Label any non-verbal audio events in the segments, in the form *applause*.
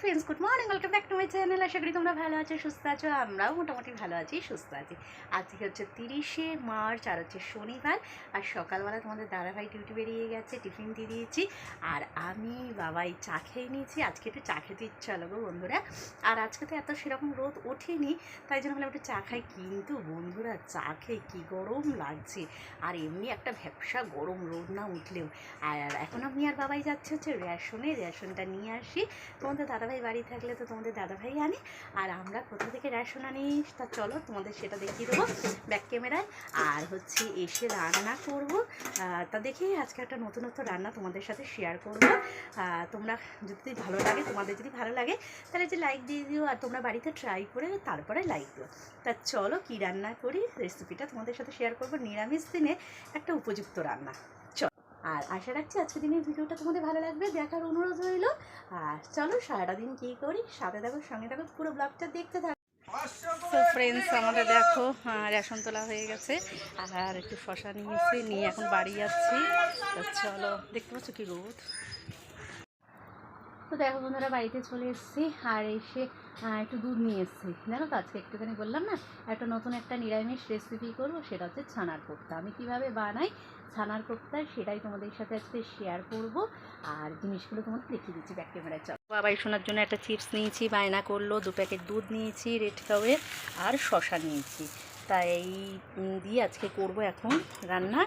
Friends good morning welcome back to my channel আশা করি তোমরা ভালো আছো, সুস্থ আছো, আমরাও মোটামুটি ভালো আছি, সুস্থ আছি। আজকে হচ্ছে তিরিশে মার্চ, আর হচ্ছে শনিবার, আর সকালবেলা তোমাদের দাদাভাই ডিউটি বেরিয়ে গেছে, টিফিন দিয়ে দিয়েছি, আর আমি বাবাই চা খেয়ে নিয়েছি। আজকে একটু চা খেতে ইচ্ছা হলো গো বন্ধুরা। আর আজকে তো এত সেরকম রোদ ওঠেনি, তাই জন্য ভাবলাম একটু চা খাই। কিন্তু বন্ধুরা, চা খেয়ে কী গরম লাগছে। আর এমনি একটা ভ্যাবসা গরম রোদ না উঠলেও। আর এখন আমি আর বাবাই যাচ্ছে হচ্ছে রেশনে, রেশনটা নিয়ে আসি। তোমাদের দাদাভাই বাড়ি থাকলে তো তোমাদের দাদাভাই আনে আর আমরা কোথা থেকে রেশন আনি তা চলো তোমাদের সেটা দেখিয়ে দেবো ব্যাক ক্যামেরায় আর হচ্ছে এসে রান্না করব। তা দেখি আজকে একটা নতুন নতুন রান্না তোমাদের সাথে শেয়ার করব। তোমরা যদি ভালো লাগে, তোমাদের যদি ভালো লাগে, তাহলে যে লাইক দিয়ে দিও আর তোমরা বাড়িতে ট্রাই করে তারপরে লাইক দিও। তা চলো কি রান্না করি? রেসিপিটা তোমাদের সাথে শেয়ার করব। নিরামিষ দিনে একটা উপযুক্ত রান্না। আর আশা রাখছি আজকের দিনের ভিডিওটা তোমাদের ভালো লাগবে দেখার অনুরোধ রইল। আর চলো সারাটা দিন কী করি? সাথে থাকো সঙ্গে থাকো পুরো ব্লগটা দেখতে থাকো। তো ফ্রেন্ডস আমাদের দেখো রেশন তোলা হয়ে গেছে। আর একটু শশা নিয়েছি নিয়ে এখন বাড়ি যাচ্ছি। চলো দেখতে পাচ্ছ কি রোদ? তো দেখো বন্ধুরা বাড়িতে চলে এসেছি। আর এসে একটু দুধ নিয়ে এসেছি। জানো তো আজকে একটুখানি বললাম না একটা নতুন একটা নিরামিষ রেসিপি করব সেটা হচ্ছে ছানার কোপ্তা আমি কীভাবে বানাই ছানার কোপ্তা সেটাই তোমাদের সাথে আজকে শেয়ার করব। আর জিনিসগুলো তোমাদের দেখিয়ে দিচ্ছি ব্যাক ক্যামেরায় চলো। বাবাই শোনার জন্য একটা চিপস নিয়েছি, বায়না করল, দু প্যাকেট দুধ নিয়েছি রেড কাউয়ের আর শশা নিয়েছি। তাই দিয়ে আজকে করব এখন রান্না।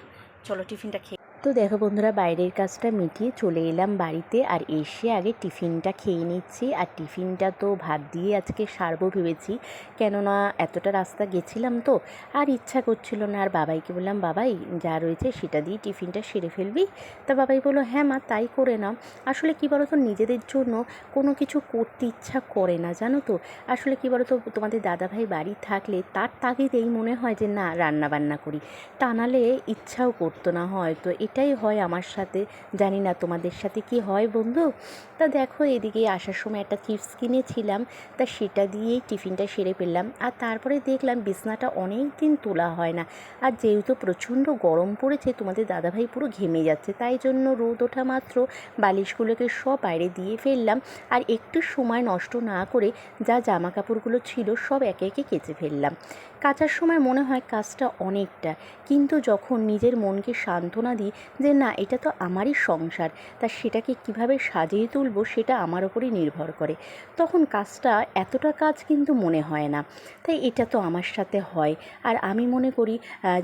চলো, টিফিনটা খেয়ে তো দেখো বন্ধুরা, বাইরের কাজটা মিটিয়ে চলে এলাম বাড়িতে আর এসে আগে টিফিনটা খেয়ে নিচ্ছি। আর টিফিনটা তো ভাত দিয়ে আজকে সারবো ভেবেছি, কেননা এতটা রাস্তা গেছিলাম তো, আর ইচ্ছা করছিল না। আর বাবাইকে বললাম, বাবাই, যা রয়েছে সেটা দিয়ে টিফিনটা সেরে ফেলবি? তা বাবাই বলল হ্যাঁ মা, তাই করে নাও। আসলে কী বলো তো নিজেদের জন্য কোনো কিছু করতে ইচ্ছা করে না, জানো তো। আসলে কী বলো তো তোমাদের দাদাভাই বাড়ি থাকলে তার তাগিদেই মনে হয় যে, না রান্না বান্না করি। তা নালে ইচ্ছাও করতো না হয়তো এটাই হয় আমার সাথে। জানি না তোমাদের সাথে কি হয় বন্ধু। তা দেখো, এদিকে আসার সময় একটা চিপস কিনেছিলাম। তা সেটা দিয়েই টিফিনটা সেরে ফেললাম। আর তারপরে দেখলাম বিছনাটা অনেক দিন তোলা হয় না। আর যেহেতু প্রচণ্ড গরম পড়েছে, তোমাদের দাদাভাই পুরো ঘেমে যাচ্ছে। তাই জন্য রোদ ওঠা মাত্র বালিশগুলোকে সব বাইরে দিয়ে ফেললাম। আর একটু সময় নষ্ট না করে যা জামা কাপড়গুলো ছিল সব একে একে কেচে ফেললাম। কাচার সময় মনে হয় কাজটা অনেকটা। কিন্তু যখন নিজের মনকে সান্ত্বনা দিই যে না, এটা তো আমারই সংসার, তা সেটাকে কীভাবে সাজিয়ে তুলবো সেটা আমার ওপরই নির্ভর করে। তখন কাজটা এতটা কাজ কিন্তু মনে হয় না। তাই এটা তো আমার সাথে হয়। আর আমি মনে করি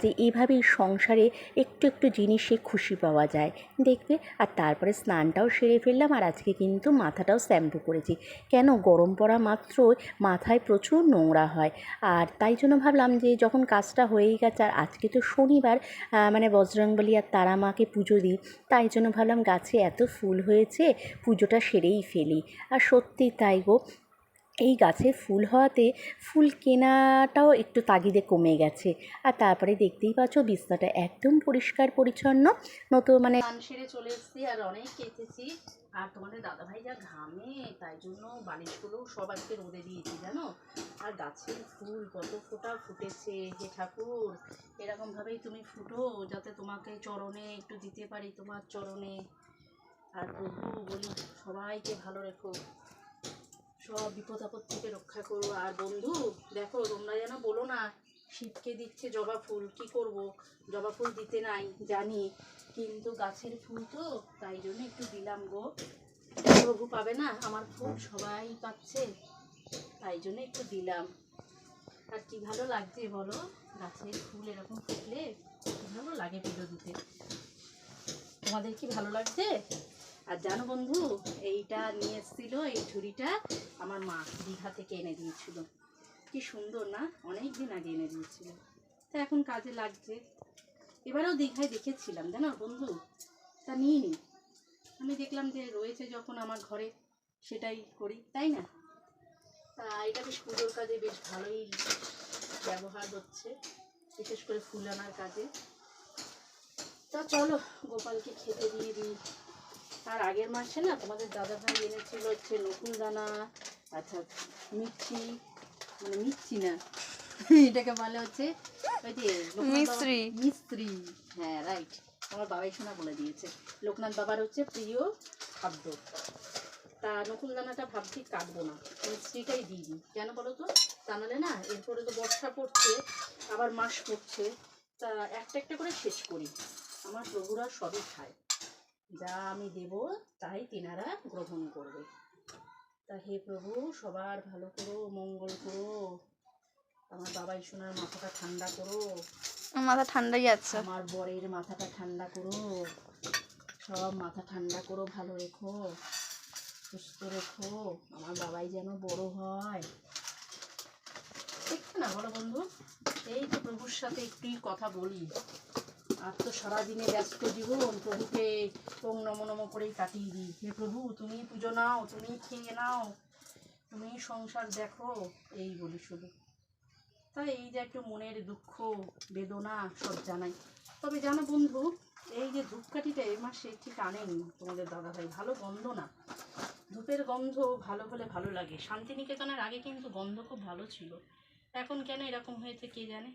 যে এইভাবেই সংসারে একটু একটু জিনিসে খুশি পাওয়া যায়। দেখবে, আর তারপরে স্নানটাও সেরে ফেললাম, আর আজকে কিন্তু মাথাটাও শ্যাম্পু করেছি। কেন? গরম পড়া মাত্র মাথায় প্রচুর নোংরা হয়। আর তাই জন্য ভাবলাম যে যখন কাজটা হয়েই গেছে, আর আজকে তো শনিবার মানে বজরংবলী আর তারা মাকে পুজো দিই, তাই জন্য ভাবলাম গাছে এত ফুল হয়েছে, পুজোটা সেরেই ফেলি। আর সত্যি তাই গো, এই গাছে ফুল হওয়াতে ফুল কেনাটাও একটু তাগিদে কমে গেছে। আর তারপরে দেখতেই পাচ্ছ বিছনাটা একদম পরিষ্কার পরিচ্ছন্ন নতুন মানে সেরে চলে এসেছি আর অনেক কেচেছি আর তোমাদের দাদাভাই যা ঘামে, তাই জন্য বালিশগুলোও সব আজকে রোদে দিয়েছি, জানো? আর গাছের ফুল কত ফোটা ফুটেছে, হে ঠাকুর, এরকমভাবেই তুমি ফুটো, যাতে তোমাকে চরণে একটু দিতে পারি তোমার চরণে। আর প্রভু বলি, সবাইকে ভালো রেখো। সব বিপদ আপদ থেকে রক্ষা করো। আর বন্ধু, দেখো তোমরা যেন বলো না শীতকে দিচ্ছে জবা ফুল, কি করব? জবা ফুল দিতে নাই, জানি, কিন্তু গাছের ফুল তো, তাই জন্য একটু দিলাম গো। প্রভু পাবে না? আমার ফুল সবাই পাচ্ছে, তাই জন্য একটু দিলাম। আর কি ভালো লাগছে বলো? গাছের ফুল এরকম ফুটলে ভালো লাগে পুজো দিতে? তোমাদের কি ভালো লাগছে? আর জানো বন্ধু, এইটা নিয়ে এসেছিল, এই ঝুড়িটা আমার মা দীঘা থেকে এনে দিয়েছিল। কি সুন্দর না? অনেক দিন আগে এনে দিয়েছিল। তা এখন কাজে লাগছে। এবারেও দীঘায় দেখেছিলাম, জানো বন্ধু? তা নিয়ে নি। আমি দেখলাম যে রয়েছে যখন আমার ঘরে, সেটাই করি, তাই না? তা এটা বেশ পুজোর কাজে বেশ ভালোই ব্যবহার হচ্ছে, বিশেষ করে ফুল আনার কাজে। তা চলো, গোপালকে খেতে দিয়ে দিই। আর আগের মাসে না তোমাদের দাদা ভাই এনেছিল হচ্ছে নকুল দানা আচ্ছা মিষ্টি। মানে মিষ্টি না। এটাকে বলে হচ্ছে ওই যে মিস্ত্রি। মিস্ত্রি। হ্যাঁ রাইট আমার বাবাই শোনা বলে দিয়েছে। লোকনাথ বাবার হচ্ছে প্রিয় খাদ্য। তা নকুল দানাটা ভাবছি কাটবো না। মিস্ত্রিটাই দিয়ে দিই। কেন বলো তো? তা নাহলে না এরপরে তো বর্ষা পড়ছে আবার মাস পড়ছে। তা একটা একটা করে শেষ করি। আমার প্রভুরা সবই খায়। যা আমি দেব তাই তেনারা গ্রহণ করবে। তা হে প্রভু সবার ভালো করো মঙ্গল করো। আমার বাবাই সোনার মাথাটা ঠান্ডা করো। আমার মাথা ঠান্ডাই আছে। আমার বরের মাথাটা ঠান্ডা করো। সব মাথা ঠান্ডা করো ভালো রেখো সুস্থ রেখো। আমার বাবাই যেন বড় হয়। দেখছে না বলো বন্ধু এই তো প্রভুর সাথে একটুই কথা বলি। আর তো সারাদিনে ব্যস্ত জীবন, প্রভুকে ওং নম নম করেই কাটিয়ে দিই। হে প্রভু, তুমি পুজো নাও, তুমি খেয়ে নাও, তুমি সংসার দেখো, এই বলি শুধু। তাই এই যে একটু মনের দুঃখ, বেদনা সব জানাই। তবে জানো বন্ধু, এই যে ধূপকাঠিটা এ মাসে ঠিক আনেনি তোমাদের দাদা ভাই ভালো গন্ধ না। ধূপের গন্ধ ভালো হলে ভালো লাগে। শান্তিনিকেতনের আগে কিন্তু গন্ধ খুব ভালো ছিল। এখন কেন এরকম হয়েছে কে জানে?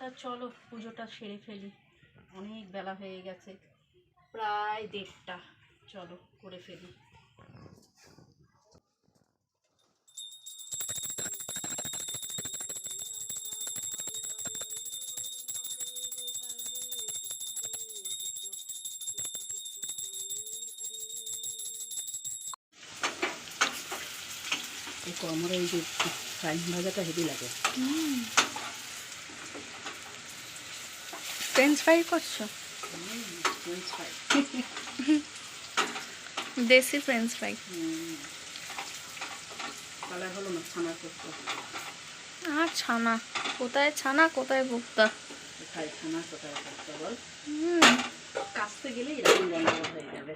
তা চলো পুজোটা সেরে ফেলি। অনেক বেলা হয়ে গেছে। প্রায় দেড়টা। চলো করে ফেলি। কমরে এই যে ফ্রাইং ভাজাটা হেভি লাগে। ফ্রেঞ্চ ফ্রাই করছো *laughs* ফ্রেঞ্চ ফ্রাই দেশি ফ্রেঞ্চ ফ্রাই কালার হলো না ছানার করতে আর ছানা কোথায় ছানা কোথায় ভুক্তা কোথায় ছানা কোথায় করতে বল হুম কাচতে গেলে এরকম গন্ধ হয়ে যাবে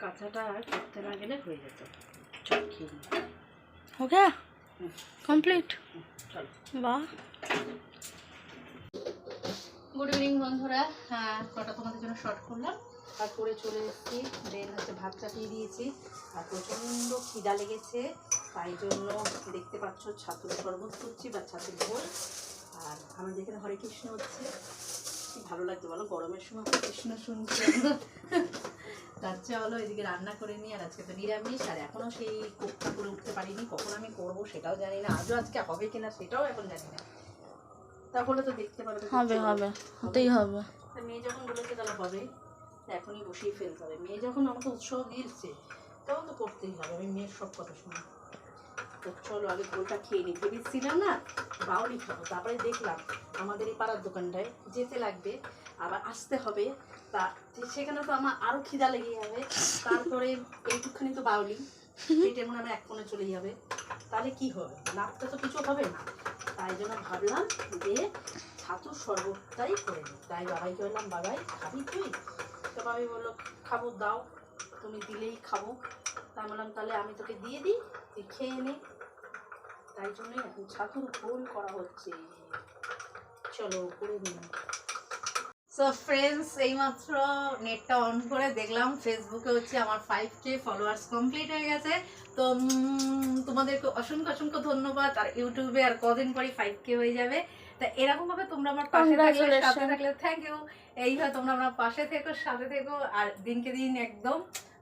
কাঁচাটা করতে না গেলে হয়ে যেত চল খেয়ে নিই। हो गया হুম, कंप्लीट হুম, চল वाह গুড ইভিনিং বন্ধুরা। কটা তোমাদের জন্য শর্ট করলাম। তারপরে চলে এসেছি। দেন হচ্ছে ভাত চাপিয়ে দিয়েছি। আর প্রচণ্ড খিদা লেগেছে। তাই জন্য দেখতে পাচ্ছ ছাতুর শরবত করছি বা ছাতুর ঝোল আর আমাদের এখানে হরে কৃষ্ণ হচ্ছে। কি ভালো লাগছে বলো? গরমের সময় হরে কৃষ্ণ শুনছি। রাত্রে হলো *laughs* এদিকে রান্না করে নিই। আর আজকে তো নিরামিষ। আর এখনও সেই কোপটা করে উঠতে পারিনি। কখন আমি করব সেটাও জানি না। আজও আজকে হবে কিনা সেটাও এখন জানি না। তাহলে তো দেখতে পারবে হবে হবে। হতেই হবে। মেয়ে যখন বলেছে তাহলে হবে তা এখনই বসিয়ে ফেলতে হবে। মেয়ে যখন আমাকে উৎসাহ দিয়েছে তখন তো করতেই হবে। আমি মেয়ের সব কথা শুনি। তো চলো আগে গোলটা খেয়ে নিই ভেবেছিলাম না বাউলি খাব। তারপরে দেখলাম আমাদের এই পাড়ার দোকানটায় যেতে লাগবে আবার আসতে হবে। তা সেখানে তো আমার আরও খিদা লেগে যাবে। তারপরে এইটুখানি তো বাউলি। পেটে মনে আমার এক কোণে চলে যাবে। তাহলে কি হবে? নাচতে তো কিছু হবে না। তাই জন্য ভাবলাম যে ছাতুর শরবতটাই করে দিই তাই বাবাইকে বললাম বাবাই, খাবি তুই? তো বাবাই বলল, খাব, দাও, তুমি দিলেই খাব। তাই বললাম, তাহলে আমি তোকে দিয়ে দিই, তুই খেয়ে নে। তাই জন্যই এখন ছাতুর ভোল করা হচ্ছে। চলো, করে দিন সো ফ্রেন্ডস এইমাত্র নেটটা অন করে দেখলাম ফেসবুকে হচ্ছে আমার ফাইভ কে ফলোয়ার্স কমপ্লিট হয়ে গেছে। তো তোমাদেরকে অসংখ্য অসংখ্য ধন্যবাদ। আর ইউটিউবে আর কদিন পরে ফাইভ কে হয়ে যাবে। তা এরকম ভাবে তোমরা আমার পাশে থাকলে সাথে থাকলে থ্যাংক ইউ এইভাবে তোমরা আমার পাশে থেকো সাথে থেকো। আর দিনকে দিন একদম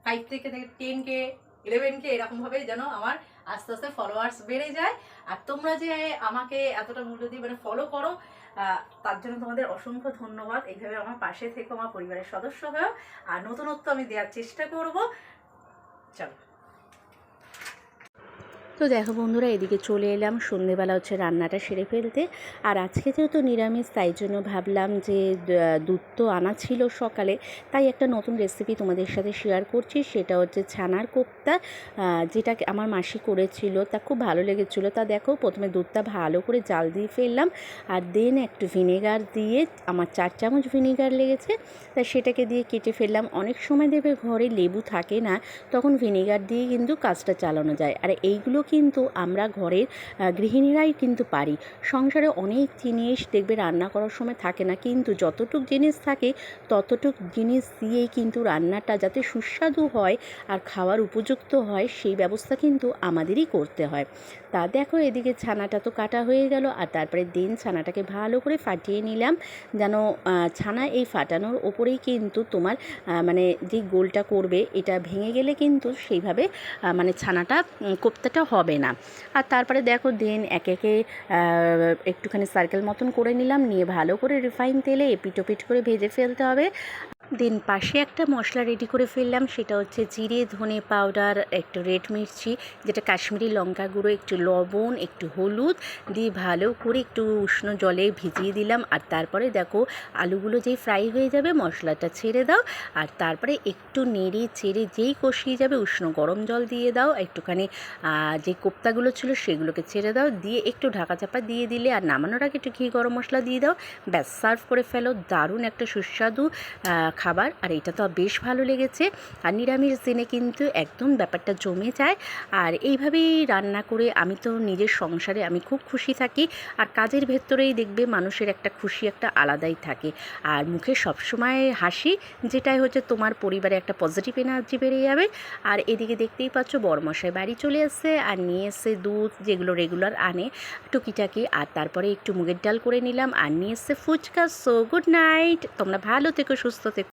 ফাইভ থেকে থেকে টেন কে ইলেভেন কে এরকম ভাবে যেন আমার আস্তে আস্তে ফলোয়ার্স বেড়ে যায়। আর তোমরা যে আমাকে এতটা মূল্য দিয়ে মানে ফলো করো তার জন্য তোমাদের অসংখ্য ধন্যবাদ। এইভাবে আমার পাশে থেকো, আমার পরিবারের সদস্য হয়েও। আর নতুনত্ব আমি দেওয়ার চেষ্টা করব। চলো। তো দেখো বন্ধুরা, এদিকে চলে এলাম। সন্ধেবেলা হচ্ছে রান্নাটা সেরে ফেলতে। আর আজকে যেহেতু নিরামিষ, তাই জন্য ভাবলাম যে দুধ তো আনা ছিল সকালে। তাই একটা নতুন রেসিপি তোমাদের সাথে শেয়ার করছি। সেটা হচ্ছে ছানার কোপ্তা যেটা আমার মাসি করেছিল। তা খুব ভালো লেগেছিল। তা দেখো, প্রথমে দুধটা ভালো করে জাল দিয়ে ফেললাম। আর দেন একটু ভিনেগার দিয়ে, আমার চার চামচ ভিনেগার লেগেছে। তা সেটাকে দিয়ে কেটে ফেললাম। অনেক সময় দেবে ঘরে লেবু থাকে না, তখন ভিনেগার দিয়ে কিন্তু কাজটা চালানো যায়। আর এইগুলো কিন্তু আমরা ঘরের গৃহিণীরাই কিন্তু পারি। সংসারে অনেক জিনিস দেখবে রান্না করার সময় থাকে না, কিন্তু যতটুক জিনিস থাকে, ততটুক জিনিস দিয়েই কিন্তু রান্নাটা যাতে সুস্বাদু হয় আর খাওয়ার উপযুক্ত হয়, সেই ব্যবস্থা কিন্তু আমাদেরই করতে হয়। তা দেখো, এদিকে ছানাটা তো কাটা হয়ে গেল, আর তারপরে দিন ছানাটাকে ভালো করে ফাটিয়ে নিলাম, যেন ছানা এই ফাটানোর ওপরেই কিন্তু তোমার মানে যে গোলটা করবে, এটা ভেঙে গেলে কিন্তু সেইভাবে মানে ছানাটা কোপ্তাটা কোপ্তাটা হবে না। আর তারপরে দেখো দেন একে একে একটুখানি সার্কেল মতন করে নিলাম, নিয়ে ভালো করে রিফাইন তেলে এপিটোপিট করে ভেজে ফেলতে হবে। দেন পাশে একটা মশলা রেডি করে ফেললাম, সেটা হচ্ছে জিরে, ধনে পাউডার একটু রেড মির্চি, যেটা কাশ্মীরি লঙ্কা গুঁড়ো, একটু লবণ, একটু হলুদ দিয়ে ভালো করে একটু উষ্ণ জলে ভিজিয়ে দিলাম। আর তারপরে দেখো আলুগুলো যেই ফ্রাই হয়ে যাবে, মশলাটা ছেড়ে দাও। আর তারপরে একটু নেড়ে চেড়ে যেই কষিয়ে যাবে, উষ্ণ গরম জল দিয়ে দাও। একটুখানি যে কোপ্তাগুলো ছিল সেগুলোকে ছেড়ে দাও। দিয়ে একটু ঢাকা চাপা দিয়ে দিলে আর নামানোর আগে একটু ঘি গরম মশলা দিয়ে দাও। ব্যাস সার্ভ করে ফেলো। দারুণ একটা সুস্বাদু খাবার, আর এটা তো বেশ ভালো লেগেছে। আর নিরামিষ দিনে কিন্তু একদম ব্যাপারটা জমে যায়। আর এইভাবেই রান্না করে আমি তো নিজের সংসারে আমি খুব খুশি থাকি। আর কাজের ভেতরেই দেখবে মানুষের একটা খুশি একটা আলাদাই থাকে। আর মুখে সবসময় হাসি, যেটাই হচ্ছে তোমার পরিবারে একটা পজিটিভ এনার্জি বেড়ে যাবে। আর এদিকে দেখতেই পাচ্ছ বরমশাই বাড়ি চলে এসছে, আর নিয়ে এসছে দুধ যেগুলো রেগুলার আনে টুকিটাকি। আর তারপরে একটু মুগের ডাল করে নিলাম, আর নিয়ে এসছে ফুচকা। সো গুড নাইট তোমরা ভালো থেকো, সুস্থ থেকো।